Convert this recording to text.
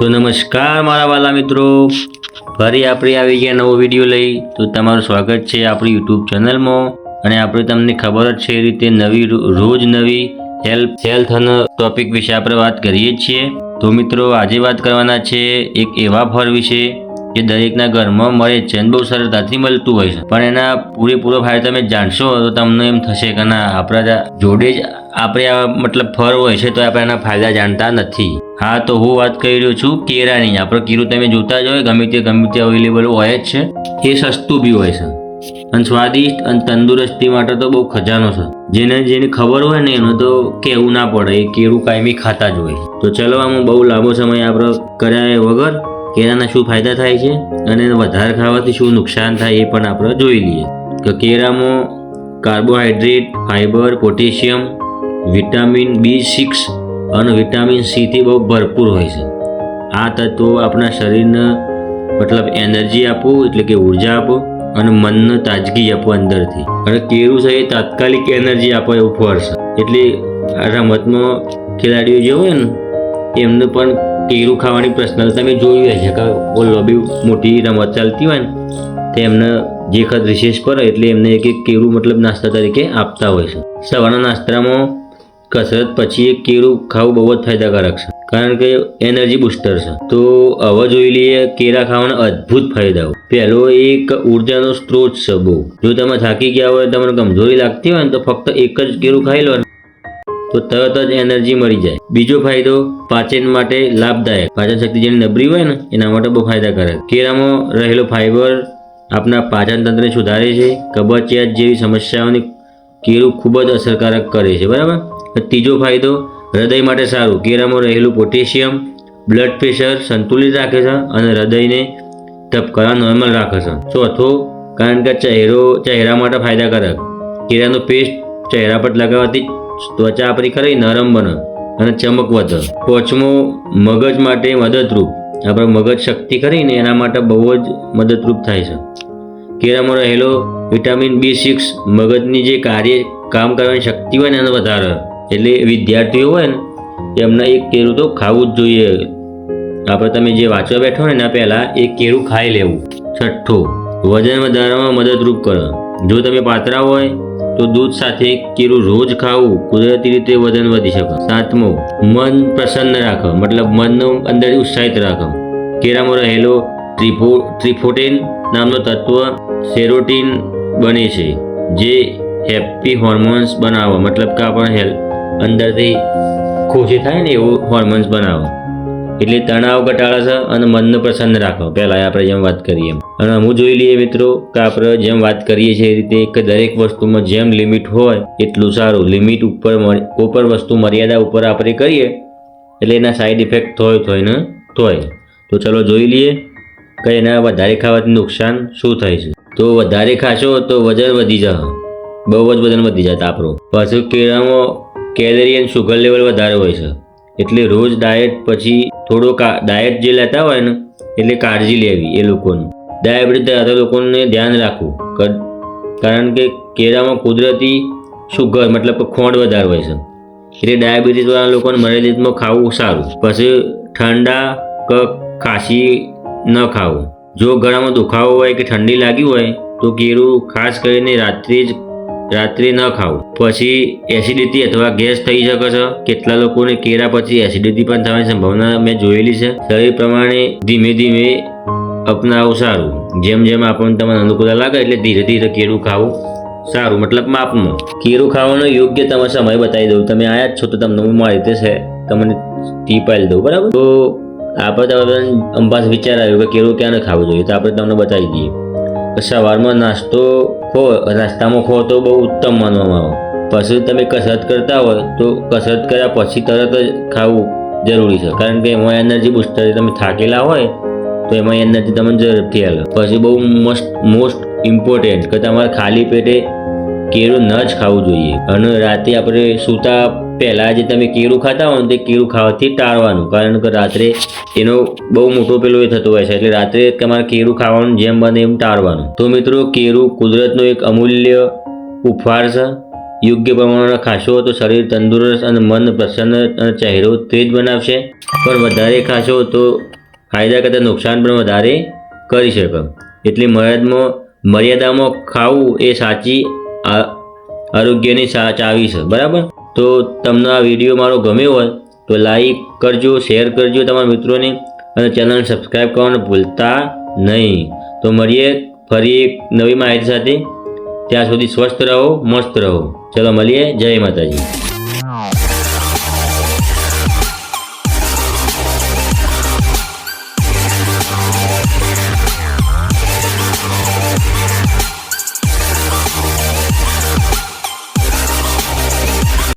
તો નમસ્કાર મારા વાલા મિત્રો. ફરી આપણે આવી ગયા નવો વીડિયો લઈ. તો તમારું સ્વાગત છે આપણી યુટ્યુબ ચેનલમાં. અને આપણે તમને ખબર જ છે એ રીતે નવી રોજ નવી હેલ્થ હેલ્થ અને ટોપિક વિશે આપણે વાત કરીએ છીએ. તો મિત્રો, આજે વાત કરવાના છે એક એવા ફળ વિશે જે દરેકના ઘરમાં મળે છે અને બહુ સરળતાથી મળતું હોય છે. પણ એના પૂરેપૂરો ફાયદો તમે જાણશો તો તમને એમ થશે કે ના, આપણા જોડે જ આપણે આ મતલબ ફર હોય છે તો આપણે એના ફાયદા જાણતા નથી. હા, તો હું વાત કરી રહ્યો છું કેરાની. આપણે કીરું તમે જોતા જ હોય, ગમે તે ગમે તે અવેલેબલ હોય જ છે. એ સસ્તું બી હોય છે. અને સ્વાદિષ્ટ અને તંદુરસ્તી માટે તો બહુ ખજાનો છે. જેને જેને ખબર હોય ને એનું તો કહેવું ના પડે. એ કેળું કાયમી ખાતા જ હોય તો ચલો, આમાં બહુ લાંબો સમય આપણે કર્યા વગર કેળાના શું ફાયદા થાય છે અને એને વધારે ખાવાથી શું નુકસાન થાય એ પણ આપણે જોઈ લઈએ. કે કેળામાં carbohydrate fibre potassium, vitamin B six અને વિટામિન સીથી બહુ ભરપૂર હોય છે. આ તત્વો આપણા શરીરને મતલબ એનર્જી આપવું એટલે કે ઊર્જા આપો અને મનને તાજગી આપો અંદરથી. અને કેળું છે એ તાત્કાલિક એનર્જી આપે એવું ફળ છે. એટલે રમતમાં ખેલાડીઓ જે હોય ને, એમને પણ કેળું ખાવાની પર્સનલ તમે જોયું હશે કે બહુ લોબી મોટી રમત ચાલતી હોય ને, તે એમને જે ખત રિસેસ કરે એટલે એમને એક એક કેળું મતલબ નાસ્તા તરીકે આપતા હોય છે. સવારના નાસ્તામાં કસરત પછી એક કેળું ખાવું બહુ જ ફાયદાકારક છે, કારણ કે એનર્જી બુસ્ટર છે. તો હવે જોઈ લઈએ કેરા ખાવાના અદ્ભુત ફાયદાઓ. પહેલો એક ઉર્જાનો સ્ત્રોત છે બહુ. જો તમે થાકી ગયા હોય, તમને કમજોરી લાગતી હોય ને, તો ફક્ત એક જ કેળું ખાઈ લો તો તરત જ એનર્જી મળી જાય. બીજો ફાયદો પાચન માટે લાભદાયક. પાચન શક્તિ જેની નબળી હોય ને, એના માટે બહુ ફાયદાકારક. કેળામાં રહેલો ફાઇબર આપણા પાચન તંત્રને સુધારે છે. કબજિયાત જેવી સમસ્યાઓની કેળું ખૂબ જ અસરકારક કરે છે, બરાબર? ત્રીજો ફાયદો, હૃદય માટે સારું. કેળામાં રહેલું પોટેશિયમ બ્લડ પ્રેશર સંતુલિત રાખે છે અને હૃદયને ધબકારા નોર્મલ રાખે છે. ચોથો કારણ કે ચહેરો ચહેરા માટે ફાયદાકારક. કેળાનો પેસ્ટ ચહેરા પર લગાવવાથી ત્વચા આપણી ખરી નરમ બને અને ચમક વધે. પાંચમો મગજ માટે મદદરૂપ. આપણે મગજ શક્તિ કરીને એના માટે બહુ જ મદદરૂપ થાય છે. કેળામાં રહેલો વિટામિન બી સિક્સ મગજની જે કાર્ય કામ કરવાની શક્તિ હોય ને એને વધારે. એટલે વિદ્યાર્થીઓ હોય ને, એમને એક કેળું તો ખાવું જ જોઈએ. આપણે તમે જે વાંચવા બેઠો ને એના પહેલાં એક કેળું ખાઈ લેવું. છઠ્ઠું, વજન વધારવામાં મદદરૂપ કરે. જો તમે પાતળા હોય તો દૂધ સાથે એક રોજ ખાવું કુદરતી રીતે વજન વધી શકે. સાતમો, મન પ્રસન્ન રાખો. મતલબ મનનો અંદર ઉત્સાહિત રાખો. કેરામાં રહેલો ટ્રિફો ટ્રિફોટેન નામનો તત્વ સેરોટીન બને છે, જે હેપી હોર્મોન્સ બનાવો. મતલબ કે આપણને હેલ્થ અંદરથી ખુશી થાય ને એવું હોર્મોન્સ બનાવે. એટલે તણાવ ઘટાડે અને મનને પ્રસન્ન રાખો. પહેલાં આપણે જેમ વાત કરીએ અને હું જોઈ લઈએ મિત્રો કે આપણે જેમ વાત કરીએ છીએ એ રીતે કે દરેક વસ્તુમાં જેમ લિમિટ હોય એટલું સારું. લિમિટ ઉપર ઉપર વસ્તુ મર્યાદા ઉપર આપણે કરીએ એટલે એના સાઈડ ઇફેક્ટ થોય થોય ને થોય તો ચલો જોઈ લઈએ કે એના વધારે ખાવાથી નુકસાન શું થાય છે. તો વધારે ખાશો તો વજન વધી જશે. બહુ જ વજન વધી જાય આપણું. પાછું કેળામાં કેલરી અને શુગર લેવલ વધારે હોય છે. એટલે રોજ ડાયટ પછી થોડો કા ડાયટ જે લેતા હોય ને, એટલે કાળજી લેવી એ લોકોનું. ડાયાબિટીસ ધરાવતા લોકોને ધ્યાન રાખવું. કારણ કે કેળામાં કુદરતી સુગર મતલબ કે ખોંડ વધારે હોય છે. એટલે ડાયાબિટીસવાળા લોકોને મર્યાદિતમાં ખાવું સારું. પછી ઠંડા કે, ખાંસી ન ખાવું. જો ગળામાં દુખાવો હોય કે ઠંડી લાગી હોય, તો કેળું ખાસ કરીને રાત્રે જ રાત્રે ન ખાવું. પછી એસિડિટી અથવા ગેસ થઈ શકે છે. કેટલા લોકોને કેળા પછી એસિડિટી પણ થવાની સંભાવના મેં જોયેલી છે. શરીર પ્રમાણે ધીમે ધીમે અપનાવવું સારું. જેમ જેમ આપણને તમને અનુકૂળતા લાગે એટલે ધીરે ધીરે કેળું ખાવું સારું. મતલબ માપમાં કેળું ખાવાનો યોગ્ય તમે સમય બતાવી દઉં. તમે આયા જ છો તો તમને હું મારી રીતે છે તમને ટીપ આપી દઉં. બરાબર? તો આપણે તમે અંબાસ વિચાર આવ્યો કે કેળું ક્યાં ખાવું જોઈએ? તો આપણે તમને બતાવી દઈએ. સવારમાં નાસ્તો ખો, નાસ્તામાં ખો તો બહુ ઉત્તમ માનવામાં આવે. પછી તમે કસરત કરતા હોય તો કસરત કર્યા પછી તરત જ ખાવું જરૂરી છે. કારણ કે એમાં એનર્જી બુસ્ટર તમે થાકેલા હોય તો એમાં એનર્જી તમને ઝડપથી આવે પછી બહુ મસ્ટ મોસ્ટ ઇમ્પોર્ટન્ટ કે તમારે ખાલી પેટે કેળું ન જ ખાવું જોઈએ. અને રાતે આપણે સૂતા પહેલાં જે તમે કેળું ખાતા હોય તે કેળું ખાવાથી ટાળવાનું. કારણ કે રાત્રે એનો બહુ મોટો પેલો એ થતો હોય છે. એટલે રાત્રે તમારે કેળું ખાવાનું જેમ બને એમ ટાળવાનું. તો મિત્રો કેળું કુદરતનો એક અમૂલ્ય ઉપહાર છે. યોગ્ય પ્રમાણમાં ખાશો તો શરીર તંદુરસ્ત અને મન પ્રસન્ન અને ચહેરો તેજ બનાવશે. પણ વધારે ખાશો તો ફાયદા કરતાં નુકસાન પણ વધારે કરી શકે. એટલી મર્યાદમાં મર્યાદામાં ખાવું એ સાચી આરોગ્યની ચાવી છે. બરાબર? તો તમને આ વીડિયો મારો ગમ્યો હોય તો લાઈક કરજો શેર કરજો તમારા મિત્રોને અને ચેનલને સબસ્ક્રાઈબ કરવાનું ભૂલતા નહીં. તો મળીએ ફરી એક નવી માહિતી સાથે. ત્યાં સુધી સ્વસ્થ રહો, મસ્ત રહો. ચલો મળીએ. જય માતાજી.